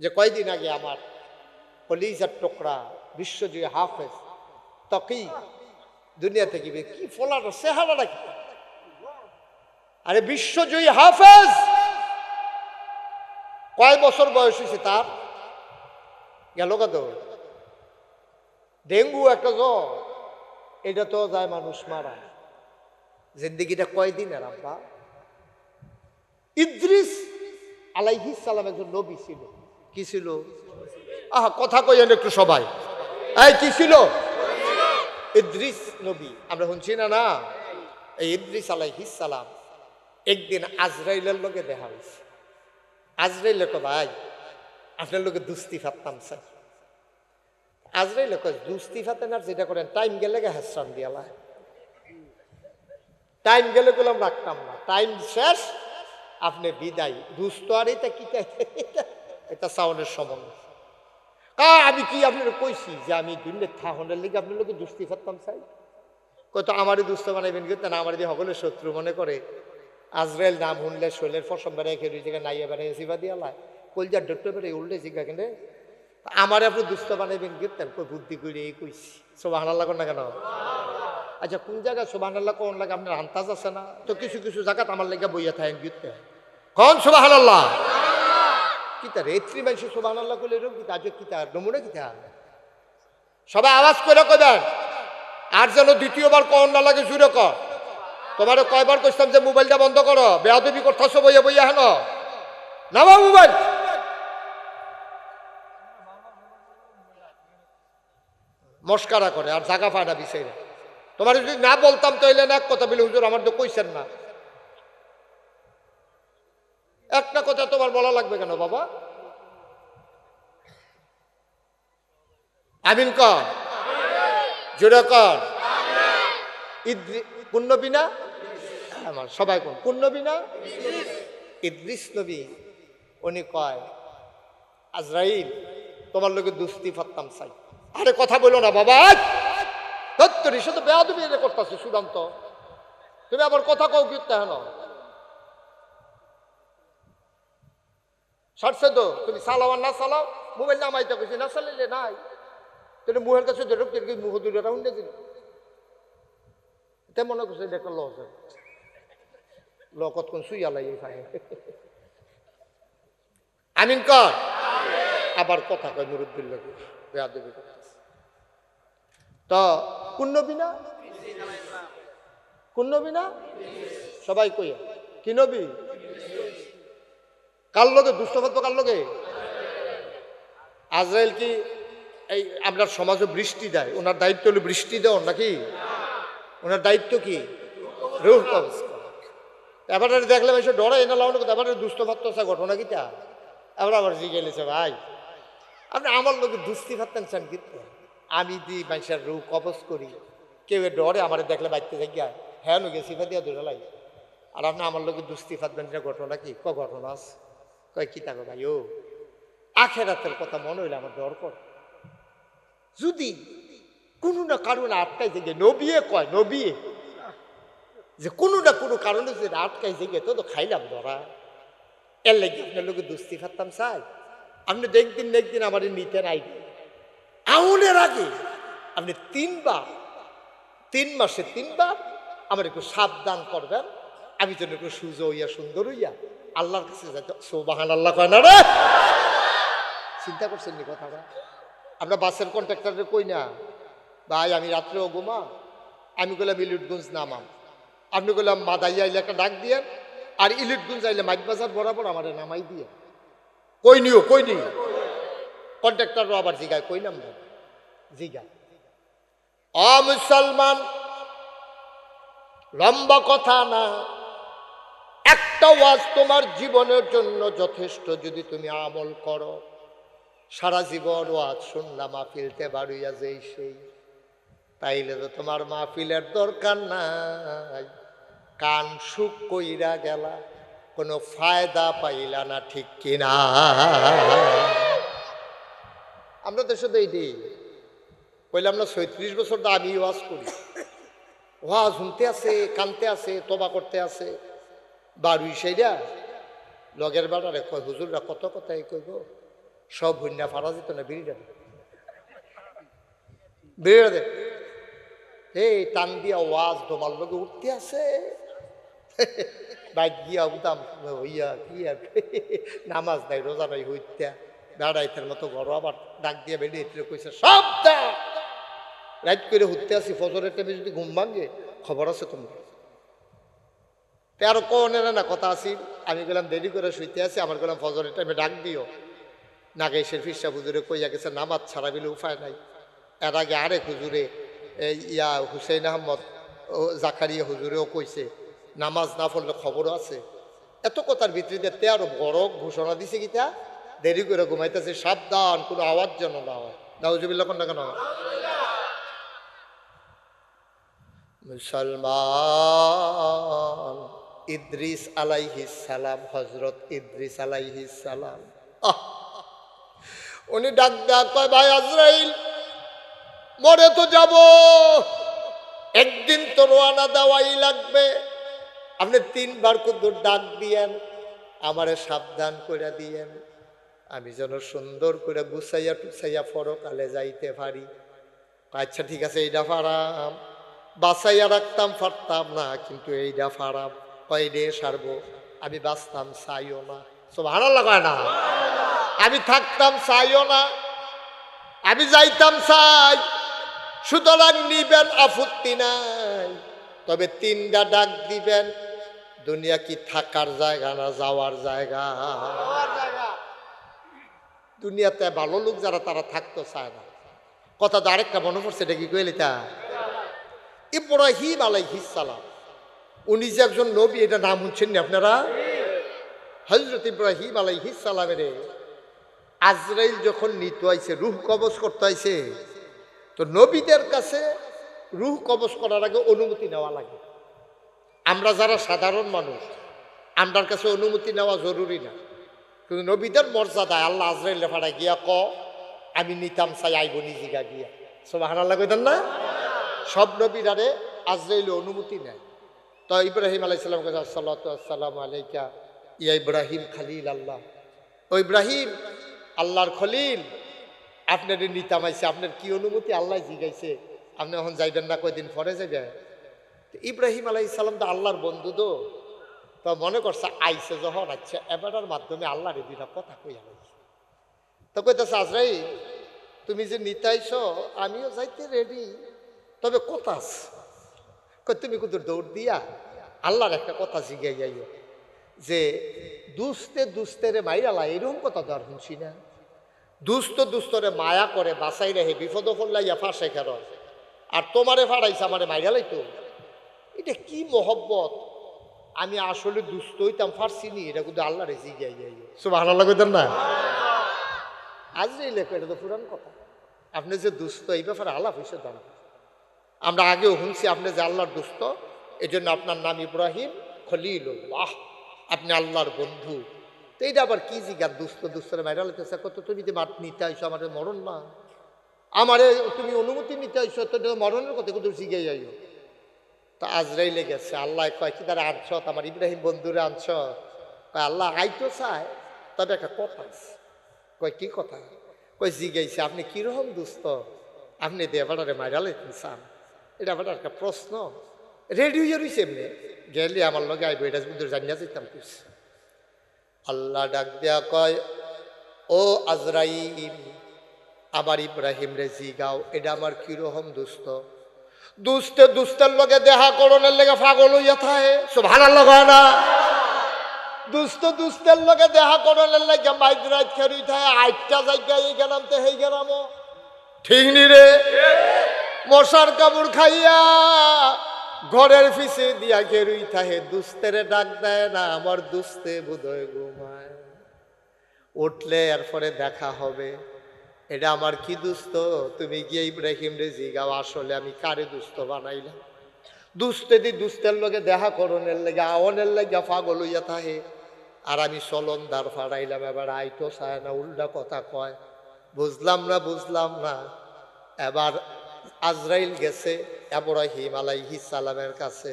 যে কয়দিন আগে আমার কলিজার টোকরা বিশ্বজয়ী হাফেজ, তকি, দুনিয়া থেকে কি ফলাটা চেহারাটা কি? আরে বিশ্বজয়ী হাফেজ! কয় বছর বয়স হয়েছে তার? গেল কত? ডেঙ্গু একটা জ্বর, এটা তো যায় মানুষ মারা। জিন্দিগিটা কয়দিনের আব্বা? ইদ্রিস আলাইহিস সালাম একজন নবী ছিল। কি ছিল? আহা, কথা কইয়েন একটু সবাই। এই, কি ছিল? ইদ্রিস নবী। আমরা শুনছি না না? এই ইদ্রিস আলাইহিস সালাম একদিন আজরাইলের লোকে দেখা হয়েছে আজরাইলে তো ভাই, আপনার লোকে দুস্তি ফাততাম স্যার আজরাইলে কয়, দুস্তি ফাতেন আর যেটা করেন, টাইম গেলে গে হেসান দিয়ালা টাইম গেলে গুলাম রাখতাম না। টাইম শেষ, আপনি বিদায়। দুস্থ আর এটা কি এটা সাউনের সম্বন্ধ আ, আমি কি আপনার কইছি যে আমি দিনের থাহনের লিগে আপনার লোকে দুস্তি ফাততাম চাই কত আমারই দুস্থ বানাইবেন কিন্তু না আমার দিয়ে সকলের শত্রু মনে করে। আজরাইল নাম শুনলে শৈলের ফসম বেড়ে খেয়ে দুই জায়গায় নাইয়া বেড়ে সিবা দিয়া লাই। কলজার ডট্ট বেড়ে উল্লে জিগা কেন? আমার আপনি দুস্থ বানাইবেন কিন্তু কই বুদ্ধি করে এই কইছি। সোবাহ লাগো না কেন? আচ্ছা কোন জায়গায় সোবাহ আল্লাহ কোন লাগে আপনার আন্তাজ আছে না? তো কিছু কিছু জায়গাত আমার লেগে বইয়া থাকেন গিতে কন সোবাহ আল্লাহ কিতা রেত্রি মানুষ সোবাহ আল্লাহ করলে এরকম কিতা আজ কিতা নমুনা কিতা? সবাই আওয়াজ করে কবেন আর যেন দ্বিতীয়বার কন না লাগে জুড়ে কর তোমার কয়বার কইতাম যে মোবাইলটা বন্ধ করো, বেয়াদবি করতেছ, বইয়া বইয়া হেন? নামা মোবাইল। মস্কারা করে, আর জাগা ফাটা না বিষয়টা তোমার যদি না বলতাম তাইলে না কথা বলে হুজুর আমার তো কইছেন না। একটা কথা তোমার বলা লাগবে কেন, বাবা? আমিন কর। জোরে কর। কোন আমার সবাই কোন? কোন নবী না? ইদ্রিস নবী, উনি কয়, আজরাইল, তোমার লোকে দুস্তি ফাত্তাম চাই। আরে, কথা বলো না, বাবা। দত্তরি সে তো এনে করতেছে সুদান্ত তুমি আবার কথা কও কিনতে হেন সারছে তুমি চালাও না চালাও? মোবাইল নামাইতে কইছি, না চালাইলে নাই। তুমি মুহের কাছে ধরে কি মুখ দূরে রাউন্ড দিন এটা মনে করছে একটা লস ল কতক্ষণ শুইয়া লাগে খায় আমিন কর। আবার কথা কয় নুরুদ্দিন লোকে বেয়াদবি তো, কোন নবী না? কোন নবী না? সবাই কইয়া। কি নবী? কার লোকে দুষ্টভদ্র কার লোকে আজরাইল কি এই আপনার সমাজে বৃষ্টি দেয়? ওনার দায়িত্ব হলো বৃষ্টি দেওয়ার নাকি? ওনার দায়িত্ব কি? রুহ কবজ। এবারে দেখলাম এসে ডরে, এনে লাউন কথা এবারে দুষ্ট ভাবতে আছে, ঘটনা কি তা? এবার আবার জিগেলেছে ভাই, আপনি আমার লোকে দুস্তি ভাবতেন চান কিন্তু আমি দি মানুষের রূপ কবজ করি। কেউ ডরে, আমার দেখলে বাইতে গিয়া হ্যাঁ লোকে সিফা দিয়া দূরে লাই। আর আপনি আমার লোকে দুস্তি ফাঁদবেন ঘটনা কি? ক ঘটনা আছে? কয়, কি থাকো ভাই ও? আখেরাতের কথা মনে হইলে আমার ডর কর যদি কোনো না কারণে আটকাই থেকে নবিয়ে কয়, নবিয়ে, যে কোনো না কোনো কারণে যদি আটকাই থেকে তো তো খাইলাম ধরা। এর লাগে আপনার লোকে দুস্তি ফারতাম চাই আপনি দেখদিন দেখদিন আমার নিতেন আই আউনের আগে আপনি তিনবার, তিন মাসে তিনবার আমার একটু সাবধান করবেন। আমি যেন একটু সুজো হইয়া সুন্দর হইয়া আল্লাহর কাছে যাইতে সোবাহান আল্লাহ কয় না রে? চিন্তা করছেন নি কথাটা? আমরা বাসের কন্ট্রাক্টরে কই না? ভাই, আমি রাত্রেও ঘুমা আমি গেলাম ইলিটগঞ্জ নামাম। আপনি গেলাম মাদাইয়া এলাকা ডাক দিয়ে আর ইলিটগঞ্জ আইলে মাইক বাজার বরাবর আমার নামাই দিয়ে কই নিও কই নিও? কন্ট্রাক্টরও আবার জিগায়, কই নাম জিগা অ, মুসলমান, লম্বা কথা না। একটা ওয়াজ তোমার জীবনের জন্য যথেষ্ট যদি তুমি আমল করো। সারা জীবন ওয়াজ শুনলা মাহফিলতে বাড়ুইয়া যেই সেই। তাইলে তো তোমার মাহফিলের দরকার নাই। কান সুখ কইরা গেলা, কোনো ফায়দা পাইলা না, ঠিক কিনা আমরা তো শুধু এইটি। কইলাম আমরা ছয়ত্রিশ বছর তো আমি ওয়াজ করি। ওয়াজ শুনতে আছে, কানতে আছে, তোবা করতে আছে। বাড়ুই সেইরা লগের বাড়ারে কয়, হুজুররা কত কথাই কইব। সব হইনা ফারা যেত না, বিড়িটা বিড়িটা দে। এই টান দিয়া ওয়াজ তোমার লোকে উঠতে আছে। বাইক গিয়া উদাম হইয়া কি আর নামাজ নাই, রোজা নাই হইতে বেড়াইতের মতো ঘর আবার ডাক দিয়ে বেরিয়ে কইছে সব রাইট করে হুতে আসি ফজরের টাইমে যদি ঘুম ভাঙ্গে খবর আছে তোমার। তেরো কনের না কথা আসি আমি গেলাম দেরি করে শুইতে আছি। আমার গেলাম ফজরের টাইমে ডাক দিও। নাগেশের ফিসা হুজুরে কইয়া গেছে, নামাজ ছাড়া বিলে উপায় নাই। এর আগে আরেক হুজুরে ইয়া হুসেইন আহমদ জাকারিয়া হুজুরেও কইছে, নামাজ না পড়লে খবরও আছে। এত কথার ভিতরে তেরো বড় ঘোষণা দিছে গীতা দেরি করে ঘুমাইতেছে, সাবধান, কোনো আওয়াজ যেন না হয়। নাউজুবিল্লা কোন না কেন? মুসলমান ইদ্রিস আলাইহিস সালাম হজরত ইদ্রিস আলাইহিস সালাম। উনি ডাক ডাক কয়, ভাই আজরাইল, মরে তো যাব। একদিন তো রোয়ানা দেওয়াই লাগবে। আপনি তিনবার কুদ্দুর ডাক দিয়েন, আমারে সাবধান করে দিয়েন। আমি যেন সুন্দর করে গুছাইয়া টুসাইয়া ফরকালে যাইতে পারি। আচ্ছা ঠিক আছে এইটা ফারাম বাসাইয়া রাখতাম ফারতাম না, কিন্তু এইটা ফারাম কয়ডে সারবো? আমি বাঁচতাম চাইও না। সব লাগায় না? আমি থাকতাম চাইও না। আমি যাইতাম চাই। সুতরাং নিবেন আপত্তি নাই। তবে তিনটা ডাক দিবেন, দুনিয়া কি থাকার জায়গা না যাওয়ার জায়গা? দুনিয়াতে ভালো লোক যারা, তারা থাকতো চায় না। কথা তো আরেকটা মনে পড়ছে, এটা কি কইলি তা ইব্রাহিম আলাইহিস সালাম। উনি যে একজন নবী, এটা নাম শুনছেন নি আপনারা? হজরত ইব্রাহিম আলাইহিস সালামের আজরাইল যখন নিতে আইছে, রুহ কবজ করতে আইছে, তো নবীদের কাছে রুহ কবজ করার আগে অনুমতি নেওয়া লাগে। আমরা যারা সাধারণ মানুষ, আমরার কাছে অনুমতি নেওয়া জরুরি না। কিন্তু নবীদের মর্যাদায় আল্লাহ আজরাইল লেফাটা গিয়া ক, আমি নিতাম চাই, আইব নিজিগা গিয়া। সব হারাল্লা কইতেন না? সব নবীরারে আজরাইল অনুমতি নেয়। তো ইব্রাহিম আলাইসাল্লাম কাছে আসসালাম আলাইকা, ইয়া ইব্রাহিম খালিল আল্লাহ। ও ইব্রাহিম, আল্লাহর খলিল, আপনার নিতাম আইছে আপনার কি অনুমতি আল্লাহ জিগাইছে? আপনি এখন যাইবেন না, কয়দিন পরে যাবে তো ইব্রাহিম আলাইসাল্লাম তো আল্লাহর বন্ধু তো। তো মনে করছে আইসে যখন আচ্ছা এবারের মাধ্যমে আল্লাহর দুইটা কথা কইয়া লাইছে। তো কইতেছে আজরাই তুমি যে নিতাইছ, আমিও যাইতে রেডি তবে কথা আছে। কই তুমি কিন্তু দৌড় দিয়া আল্লাহর একটা কথা জিগাই যাইও যে দুস্তে দুস্তেরে মাইরালা এরকম কথা তো আর শুনছি না। দুস্থ দুস্থরে মায়া করে বাসাই রেহে বিপদ ফল্লাইয়া ফাঁসে খের আর তোমারে ফাড়াইছে আমারে মাইরালাই তো এটা কি মহব্বত? আমি আসলে দুস্থ হইতাম ফার্সি নি এটা কিন্তু আল্লাহ রেজি যাই যাই সব ভালো লাগতেন না? আজ লেখো এটা তো পুরান কথা। আপনি যে দুস্থ এই ব্যাপারে আলাপ হয়েছে জানা আমরা আগেও শুনছি, আপনি যে আল্লাহর দুস্থ এই জন্য আপনার নাম ইব্রাহিম খলিল বাহ আপনি আল্লাহর বন্ধু। তো এইটা আবার কি জিগার দুস্থ দুস্থরে মাইরা লেতেছে কত তুমি যে মাত নিতে আইসো আমার মরণ না। আমারে তুমি অনুমতি নিতে আইসো তো মরণের কথা কিন্তু জিগে যাইও তা আজরাইলে গেছে, আল্লাহ কয়, কি তারা আনছ? আমার ইব্রাহিম বন্ধুরে আনছ? কয়, আল্লাহ আইতো চায়, তবে একটা কথা আছে। কয়, কি কথা? কয়, জিগাইছে, আপনি কীরকম দুস্থ আপনি দেবাটারে মাইরা চান এটা আবার একটা প্রশ্ন। রেডি হয়ে রয়েছে এমনি গেলে আমার লগে আইব, এটা কিন্তু জানিয়া যেতাম কইছে আল্লাহ ডাক দেয়া কয়, ও আজরাইল, আমার ইব্রাহিম রে জিগাও, এটা আমার কীরকম দুস্থ দুস্তে? দুস্তের লগে দেহা করণের লেগে পাগল হইয়া থাকে। সব ভালো লগা না। দুস্থ দুস্তের লগে দেহা করণের লেগে মাইদ রাত খেরুই থাকে আটটা জায়গায় এই গেলাম তো হেই গেলাম ঠিক নি রে? মশার কামড় খাইয়া ঘরের ফিসে দিয়া ঘেরুই থাহে, দুস্তেরে ডাক দেয় না, আমার দুস্তে বোধহয় ঘুমায়। উঠলে এরপরে দেখা হবে, এটা আমার কি দুস্ত? তুমি গিয়ে ইব্রাহিম রে জিগাও? আসলে আমি কারে দুস্ত বানাইলাম? দুস্তে দি দুস্তের লগে দেখা করণের লেগে আওনের লেগে পাগল হইয়া থাহে আর আমি সলন্দার ফাড়াইলাম, এবার আইতো চায় না, উল্টা কথা কয়। বুঝলাম না বুঝলাম না। এবার আজরাইল গেছে এব্রাহিম আলাইহি সালামের কাছে।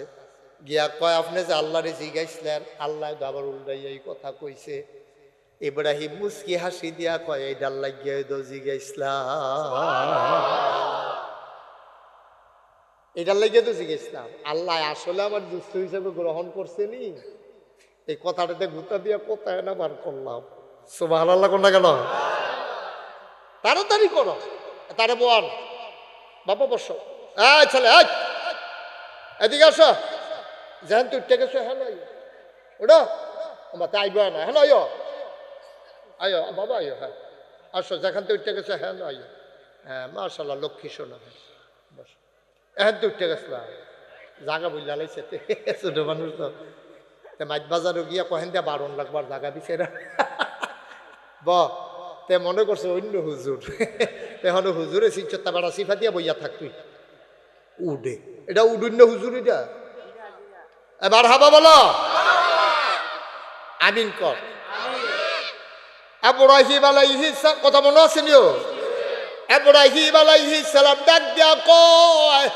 গিয়া কয়, আপনি যে আল্লাহরে জিগাইছিলেন আল্লাহ আবার উল্টাই এই কথা কইছে। ইব্রাহিম মুস্কি হাসি দিয়া কয় এই ডাল লাগিয়ে দজি গেছিলাম এটার লাগিয়ে তো জিজ্ঞেসলাম, আল্লাহ আসলে আমার দুস্থ হিসেবে গ্রহণ করছেনি? এই কথাটাতে গুতা দিয়ে কোথায় না বার করলাম। সুবাহ আল্লাহ কোনটা কেন? তাড়াতাড়ি করো। তারে বল। বাবা বস। ছেলে এদিকে আসো। যেন তুই গেছো হ্যাঁ ওটা আমার তাই বয় না হ্যাঁ আয়ো আয়ো বাবা আয়ো হ্যাঁ। আসো যেখান থেকে উঠতে গেছো হ্যাঁ আয়ো হ্যাঁ মার্শাল্লাহ লক্ষ্মী শোনা হ্যাঁ। বস। এখন তো উঠতে গেছিলাম জাগা বুঝলা লাইছে তে, ছোট মানুষ তো। তে মাছ বাজারও গিয়া কহেন দিয়া বারণ লাগবার জাগা দিছে না। ব তে মনে করছে অন্য হুজুর। এখন হুজুরে সিচ্ছত্তা বেড়া সিফা দিয়া বইয়া থাক তুই। উডে। এটা উডুন্য হুজুর এটা। এবার হাবা বলো। আমিন কর। আলাইহিস সালাম কথা মনে আছে নিও? ইব্রাহিম আলাইহিস সালাম ডাক দিয়া কয়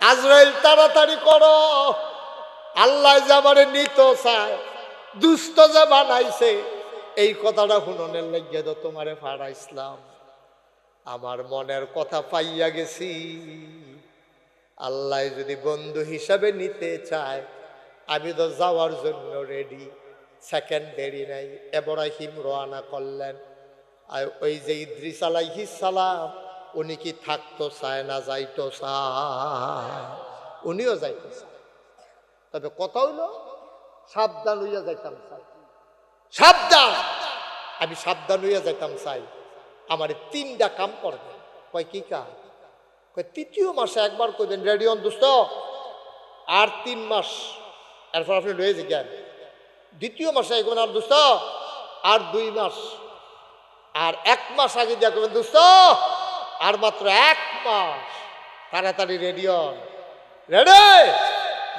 আজরাইল তাড়াতাড়ি করো। আল্লাহ যাবারে নিত চায় দুষ্ট যে বানাইছে এই কথাটা শুননের লাগিয়ে তো তোমারে ফাড়াইছিলাম আমার মনের কথা পাইয়া গেছি। আল্লাহ যদি বন্ধু হিসাবে নিতে চায়, আমি তো যাওয়ার জন্য রেডি সেকেন্ড দেরি নাই, এব্রাহিম রওনা করলেন। আর ওই যে ইদ্রিস আলাইহিস সালাম, উনি কি থাকতো চায় না যাইতো উনিও যাইতো তবে কথা হইল, সাবধান হইয়া যাইতাম চাই সাবধান! আমি সাবধান হইয়া যাইতাম চাই আমার তিনটা কাম করবে। কয়, কি কাম? কয়, তৃতীয় মাসে একবার কইবেন রেডিয়ন দোস্ত? আর তিন মাস। এরপর আপনি লয়ে যান দ্বিতীয় মাসে এগোন আর দোস্ত? আর দুই মাস। আর এক মাস আগে দিয়া করবেন দোস্ত? আর মাত্র এক মাস। তাড়াতাড়ি রেডিয়ন রেডি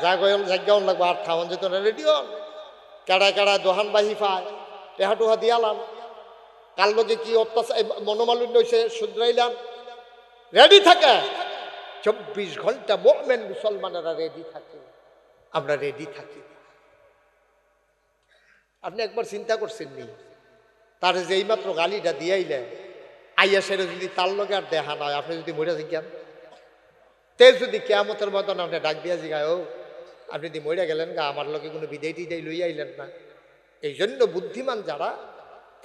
জাগন জাগাউন লাগবো, আর থাউন যেত না রেডিয়ন কেড়ায় কেড়ায় দোহান বাহি পায়। টেহা টুহা দিয়ালাম কাল লগে কি অত্যাচার মনোমালিন্য হয়েছে শুধরাইলাম? রেডি থাকে? চব্বিশ ঘণ্টা মোমেন মুসলমানেরা রেডি থাকে। আমরা রেডি থাকি। আপনি একবার চিন্তা করছেন নি তার যে এইমাত্র গালিটা দিয়াইলে আইয়া সেরে যদি তার লগে আর দেখা নয় আপনি যদি মরে জিজ্ঞান তে যদি কেয়ামতের মতন আপনি ডাক দিয়া জিগায়, ও, আপনি যদি মরে গেলেন গা, আমার লগে কোনো বিদায় টিদাই লই আইলেন না। এই জন্য বুদ্ধিমান যারা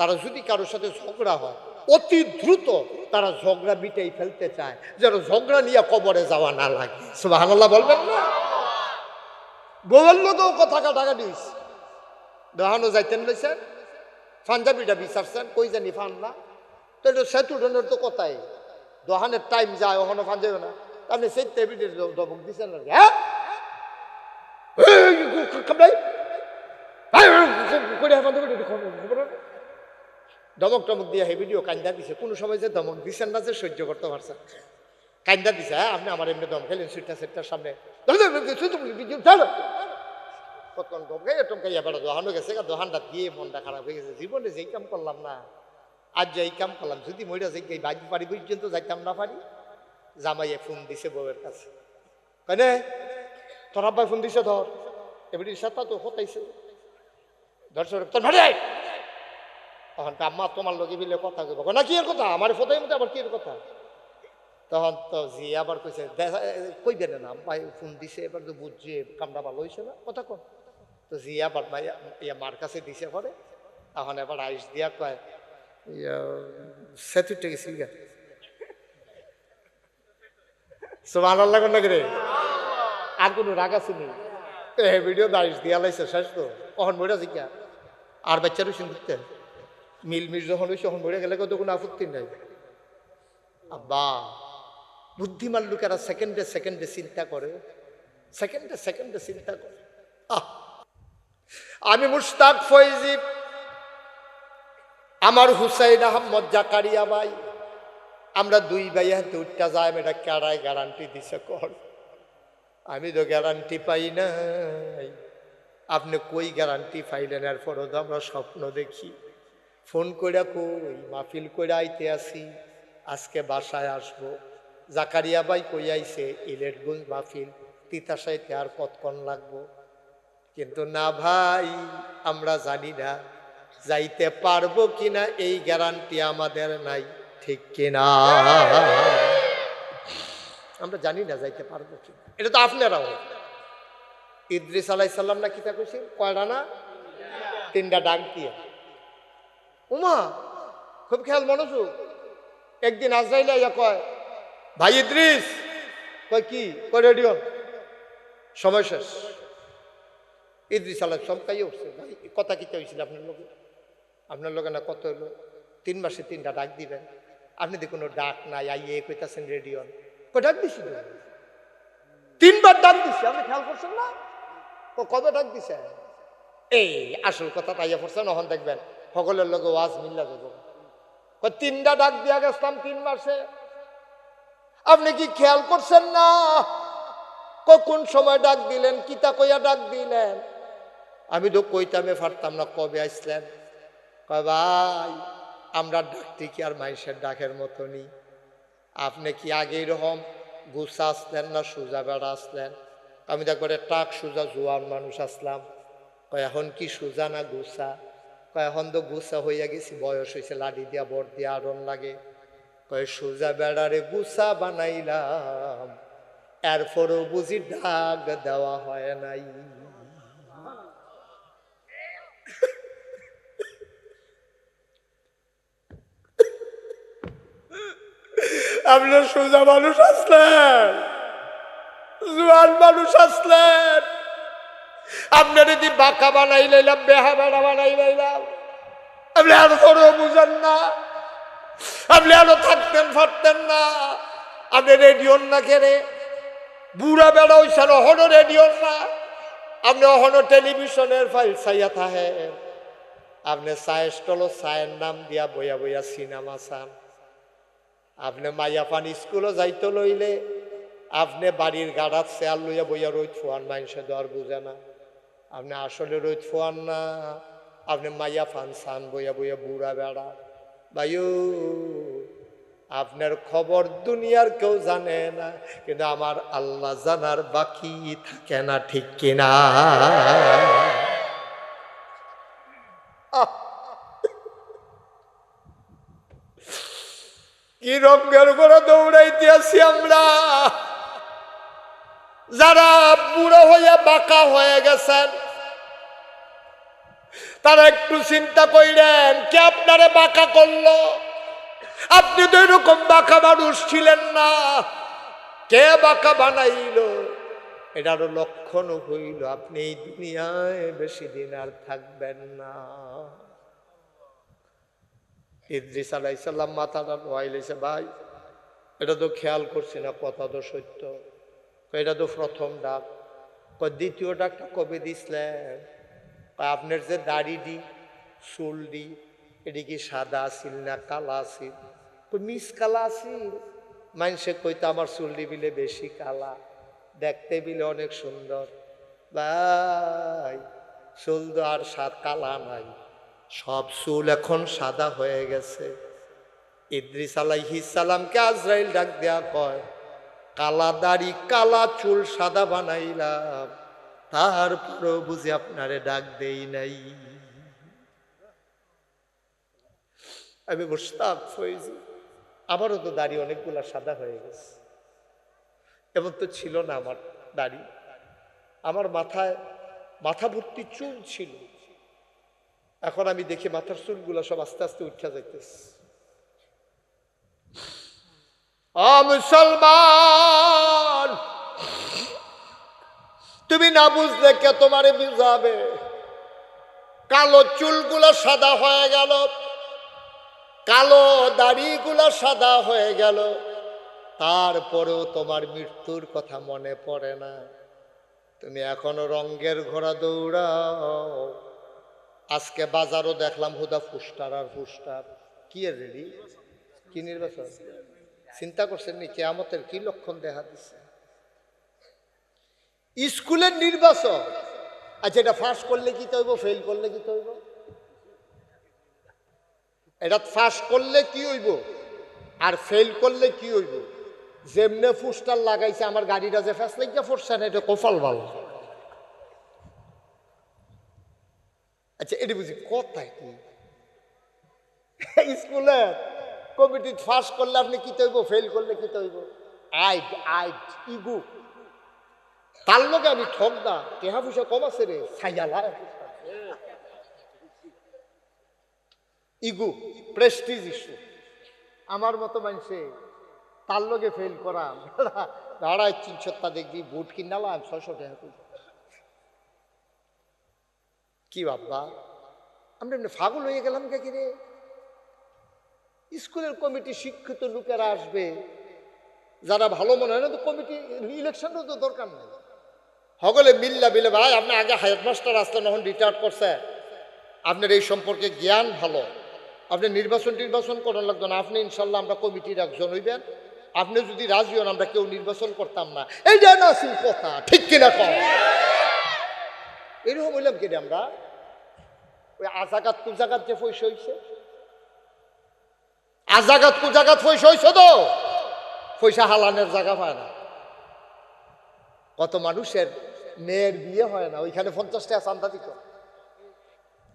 তারা যদি কারোর সাথে ঝগড়া হয় অতি দ্রুত তারা ঝগড়া মিটাই ফেলতে চায় যেন ঝগড়া নিয়ে কবরে যাওয়া না লাগে সুবাহান্লাহ বলবেন না বউয়ের লোকেও কথা কাটাকাটি হয়েছে দহানো যাইতেন লইছেন পাঞ্জাবিটা বিচারছেন কই জানি ফান না তো এটা সেতুডনের তো কথাই দহানের টাইম যায় ওখানে পাঞ্জাবি না আপনি সেই টেবিলের দবক দিচ্ছেন কি, হ্যাঁ করে ধমক টমক দিয়ে হে ভিডিও কান্দা দিছে। কোনো সময় যে ধমক দিছেন না যে সহ্য করতে পারছেন। কান্দা দিছে হ্যাঁ আপনি আমার এমনি দম খেলেন সুইটা সেটটার সামনে। কতক্ষণ টমকাইয়া টমকাইয়া বেড়া দোহানো গেছে দোহানটা দিয়ে মনটা খারাপ হয়ে গেছে। জীবনে যেই কাম করলাম না, আজ এই কাম করলাম, যদি মইরা যে এই বাজি পারি পর্যন্ত যাইতাম না পারি জামাইয়ে ফোন দিছে বউয়ের কাছে। কেনে তোর আব্বাই ফোন দিছে ধর। এবারে সাথে তো হতাইছে। দর্শক তোর ভাড়ে তখন আম্মা তোমার লগে বিলে কথা কইব। না, কি এর কথা? আমার ফটোই মধ্যে আবার কি এর কথা? তখন তো জি আবার কইছে কইবে না না ভাই ফোন দিছে, এবার তো বুঝছে, কামটা ভালো হয়েছে না, কথা কন তো জি আবার ভাই, ইয়া মার কাছে দিছে পরে। তখন এবার আইস দিয়া কয়, ইয়া সেতুটে গেছিল গা। সোমান আল্লাহ কোন রে? আর কোনো রাগ আছে নি? তো হে ভিডিও দাঁড়িয়ে দিয়া লাইছে, শেষ তো। কখন মরে জিজ্ঞা, আর বাচ্চারও সিন্ধুতে মিল মিল যখন হয়েছে তখন মরে গেলে কত কোনো আপত্তি নাই। আব্বা, বুদ্ধিমান লোকেরা সেকেন্ডে সেকেন্ডে চিন্তা করে, সেকেন্ডে সেকেন্ডে চিন্তা করে। আহ! আমি মুস্তাক ফৈজি, আমার হুসাইন আহমদ জাকারিয়া ভাই, আমরা দুই ভাই হাতে দুইটা যাই এটা কেড়াই গ্যারান্টি দিছে, কর। আমি তো গ্যারান্টি পাই নাই। আপনি কই গ্যারান্টি পাইলেন? এরপরও তো আমরা স্বপ্ন দেখি। ফোন করে কই মাহফিল করে আইতে আসি, আজকে বাসায় আসব। জাকারিয়া ভাই কই আইছে, ইলেটগঞ্জ মাহফিল তিতাসাইতে আর কতক্ষণ লাগবো? কিন্তু না ভাই, আমরা জানি না, যাইতে পারব কিনা এই গ্যারান্টি আমাদের নাই, ঠিক কিনা? আমরা জানি না যাইতে পারব কিনা। এটা তো আপনারাও। ইদ্রিস আলাইসাল্লাম না কিতা কইছে? কয়টা না? তিনটা ডাক দিয়ে। উমা, খুব খেয়াল মনোযোগ। একদিন আজরাইলে ইয়া কয়, ভাই ইদ্রিস। কয়, কি? কয় রেডিও সময় শেষ। ইদ্রিস আলাহ চমকাই উঠছে, ভাই কথা কিতে হয়েছিল আপনার লোকে আপনার লোকে না, কত হলো তিন মাসে তিনটা ডাক দিবেন। আপনি দেখুন কোনো ডাক নাই, আইয়ে কইতাছেন রেডিও কয়, ডাক দিছি? তিনবার ডাক দিছি, আপনি খেয়াল করছেন না? ও কবে ডাক দিছে এই, আসল কথা তাইয়া পড়ছেন ওখান দেখবেন। সকলের লোক ওয়াজ মিল্লা কয়, তিনটা ডাক দিয়া গেছিলাম তিন মাসে। আপনি কি খেয়াল করছেন না? কোন সময় ডাক দিলেন? কিতা কইয়া ডাক দিলেন? আমি তো কইতামে পারতাম না, কবে আসলেন? কয়, ভাই, আমরা ডাকটি কি আর মানুষের ডাকের মতনই আপনি কি আগে এরকম গুছা আসলেন না, সোজা বেড়া আসলেন? আমি তো একবারে টাক সোজা জোয়ান মানুষ আসলাম। এখন কি সোজা না কয় এখন তো গুছা হইয়া গেছি, বয়স হয়েছে লাডি দিয়া, বর দিয়া আরন লাগে। কয়, সোজা বেড়ারে গুছা বানাইলাম, এরপরও বুঝি ডাক দেওয়া হয় নাই। আপনার সোজা মানুষ আসলেন, জোয়ান মানুষ আসলেন। আপনার যদি বাঁকা বানাই লাইলাম, বেহা বেড়া বানাই লাইলাম। আপনি আর করেও বুঝেন না। আপনি আরও থাকতেন, ফাটতেন না। আপনি রেডিওর না কেড়ে বুড়া বেড়া ওইসার অহনো রেডিওর না। আপনি অহনো টেলিভিশনের ফাইল চাইয়া থাহেন আপনি চায়ের স্টল, চায়ের নাম দিয়া বইয়া বইয়া সিনেমা চান। আপনি মাইয়া পান স্কুলও যাইতে লইলে, আপনি বাড়ির গাড়াত চেয়ার লইয়া বইয়া রোদ ফোয়ান মানুষে দর বুঝে না। আপনি আসলে রোদ ফোয়ান না? আপনি মাইয়া ফান সান, বইয়া বইয়া বুড়া বেড়া। ভাইও আপনার খবর দুনিয়ার কেউ জানে না, কিন্তু আমার আল্লাহ জানার বাকি থাকে না, ঠিক কিনা? কি রঙের উপরে দৌড়াইতে আছি আমরা? যারা বুড়ো হয়ে বাঁকা হয়ে গেছেন, তারা একটু চিন্তা করিলেন কে আপনারে বাঁকা করল? আপনি তো এরকম বাঁকা মানুষ ছিলেন না। কে বাঁকা বানাইল? এটারও লক্ষণ হইল, আপনি এই দুনিয়ায় বেশি দিন আর থাকবেন না। ইদ্রিস আলাইসাল্লাম মাথাটা নোয়াইলেছে ভাই, এটা তো খেয়াল করছি না, কথা তো সত্য। এটা তো প্রথম ডাক। কয়, দ্বিতীয় ডাকটা কবে দিছিলেন আপনার যে দাড়ি দি, চুল দি, এটি কি সাদা আছিল না কালা আছিল? মিস কালা আছিল। মানুষে কইতো আমার চুল বিলে বেশি কালা, দেখতে বিলে অনেক সুন্দর। ভাই, চুল তো আর সাত কালা নাই, সব চুল এখন সাদা হয়ে গেছে। ইদ্রিস আলাইহিস সালামকে আজরাইল ডাক দেয়া কয় কালা দাড়ি, কালা চুল সাদা বানাইলাম। তারপরও বুঝি আপনারে ডাক দেই নাই। আমি মুস্তাক হয়েছি আমারও তো দাড়ি অনেকগুলা সাদা হয়ে গেছে। এমন তো ছিল না আমার দাড়ি। আমার মাথায় মাথা ভর্তি চুল ছিল। এখন আমি দেখি মাথার চুলগুলো সব আস্তে আস্তে উঠা যাইতেছে। মুসলমান। তুমি না বুঝলে কে তোমারে বুঝাবে? কালো চুলগুলো সাদা হয়ে গেল। কালো দাড়িগুলো সাদা হয়ে গেল। তারপরেও তোমার মৃত্যুর কথা মনে পড়ে না। তুমি এখনও রঙ্গের ঘোড়া দৌড়াও। আজকে বাজারও দেখলাম হুদা ফুস্টার আর ফুস্টার। কি রেডি? কি নির্বাচন? চিন্তা করছেন নি, কেয়ামতের কি লক্ষণ দেখা দিচ্ছে স্কুলের নির্বাচন। আচ্ছা এটা ফাঁস করলে কি তৈব ফেল করলে কি তৈব? এটা ফাঁস করলে কি হইব? আর ফেল করলে কি হইব? যেমনে ফুস্টার লাগাইছে, আমার গাড়িটা যে ফ্যাস লাগিয়া ফুটছে না, এটা কপাল ভালো। আচ্ছা এটা বুঝি কথা কি? স্কুলে কমিটি ফার্স্ট করলে আপনি কি তৈব ফেল করলে কি তৈব? আইড আইড ইগু। তার লগে আমি ঠক না, টেহা পয়সা কম আছে রে সাইয়ালা ইগু প্রেস্টিজ ইস্যু আমার মতো মানুষে, তার লোকে ফেল করা দাঁড়ায় তিনশোটা দেখবি বুট কিনালাম ছয়শো টাকা। কি বাবা আমরা এমনি ফাগল হয়ে গেলাম কে কিরে স্কুলের কমিটি শিক্ষিত লোকেরা আসবে। যারা ভালো মনে হয় না, তো কমিটি ইলেকশনেরও তো দরকার নেই। সকলে মিল্লা বিলে ভাই, আপনি আগে হেডমাস্টার আসতেন এখন রিটায়ার করছে। আপনার এই সম্পর্কে জ্ঞান ভালো। আপনি নির্বাচন টির্বাচন করার লাগতো না। আপনি ইনশাল্লাহ আমরা কমিটির একজন হইবেন। আপনি যদি রাজি হন, আমরা কেউ নির্বাচন করতাম না। এই এইটা না আসিল কথা, ঠিক কিনা কম এরকম হইলাম কিনে আমরা? ওই আজাগাত কুজাগাত যে পয়সা হইছে আজাগাত কুজাগাত পয়সা হইছে তো? পয়সা হালানের জায়গা পায় না। কত মানুষের মেয়ের বিয়ে হয় না, ওইখানে পঞ্চাশ টাকা দিত।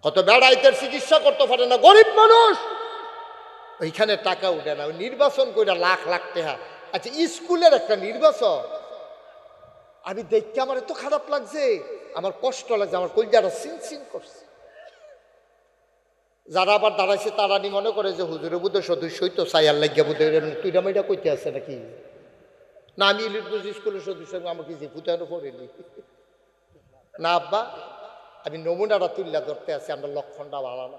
কত বেড়াইতের চিকিৎসা করতে পারে না, গরিব মানুষ। ওইখানে টাকা উঠে না নির্বাচন করে লাখ লাখ টাকা। আচ্ছা স্কুলের একটা নির্বাচন। আমি দেখতে আমার এত খারাপ লাগছে, আমার কষ্ট লাগছে, আমার কলজাটা সিন সিন করছে। যারা আবার দাঁড়াইছে, তারা নি মনে করে যে হুজুরে বুধ সদস্যই তো সাইয়ার লাগিয়া বুধ তুই রাম এটা কইতে আছে নাকি? না, আমি ইলিট্রেসি স্কুলের সদস্য আমাকে যে ভূতানো পড়েনি না। আব্বা, আমি নমুনাটা তুল্লা ধরতে আছি, আমরা লক্ষণটা বাড়ানো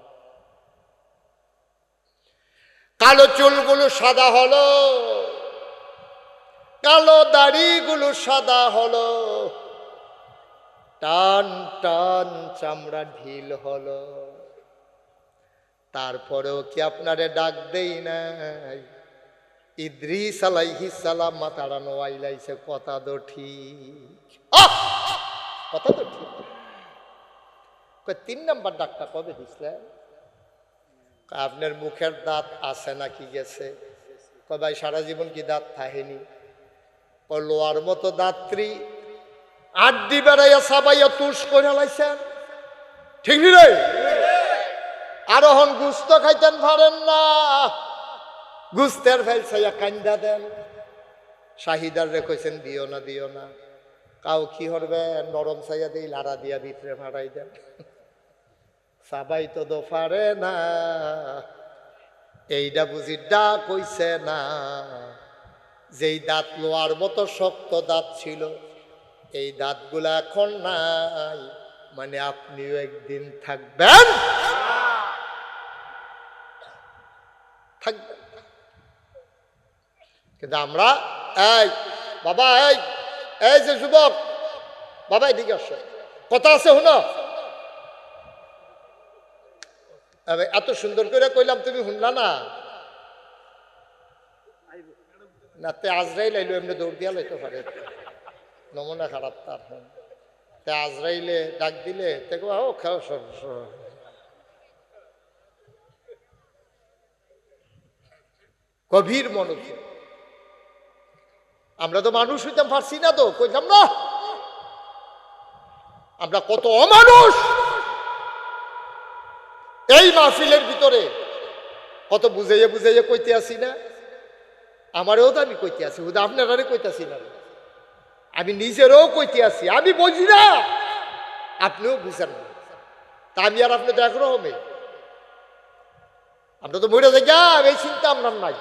কালো চুলগুলো সাদা হলো, কালো দাড়িগুলো সাদা হলো, টান টান চামড়া ঢিল হলো। তারপরেও কি আপনারে ডাক দেই নাই? ইদ্রিস আলাইহিস সালাম মাতারা নোয়াইলাইছে কথা তো ঠিক! কথা তো ঠিক। তিন নাম্বার ডাকটা কবে দিছিলেন আপনার মুখের দাঁত আছে নাকি গেছে? কয় ভাই সারা জীবন কি দাঁত থাহেনি কয়, লোয়ার মতো দাঁত্রী। আড্ডি বেড়াইয়া সাবাইয়া তুষ করে লাইছেন। ঠিক নি রে? আর হন গুস্ত খাইতেন পারেন না। গুস্তের ফেলছাইয়া কান্দা দেন। শাহিদার রে কইছেন, দিও না দিও না। কাউ কি হরবে? নরম চাইয়া দিই, লাড়া দিয়া ভিতরে ফাড়াই দেন। সাবাই তো দো পারে না। এইটা বুঝি ডা কইছে না। যেই দাঁত লোয়ার মতো শক্ত দাঁত ছিল, এই দাঁতগুলো এখন নাই। মানে আপনিও একদিন থাকবেন। থাকবেন কিন্তু আমরা এই বাবা এই এই যে যুবক বাবা এদিকে আসো। কথা আছে আরে, এত সুন্দর করে কইলাম তুমি শুনলা না? তে আজরাইল আইলো এমনি দৌড় দিয়া লাইতে পারে। নমুনা খারাপ তার। তে আজরাইলে ডাক দিলে কো, ও খাও সব গভীর মনোযোগ। আমরা তো মানুষ হইতাম পারছি না তো, কইতাম না। আমরা কত অমানুষ। এই মাহফিলের ভিতরে কত বুঝাইয়ে বুঝাইয়ে কইতে আসি না? আমারও তো আমি কইতে আসি, হুদা আপনারারে কইতাছি না। আমি নিজেরও কইতে আসি, আমি বুঝি না। আপনিও বুঝেন না। তা আমি আর আপনি তো একরকমই আমরা তো মরে যাই এই চিন্তা আপনার নাই।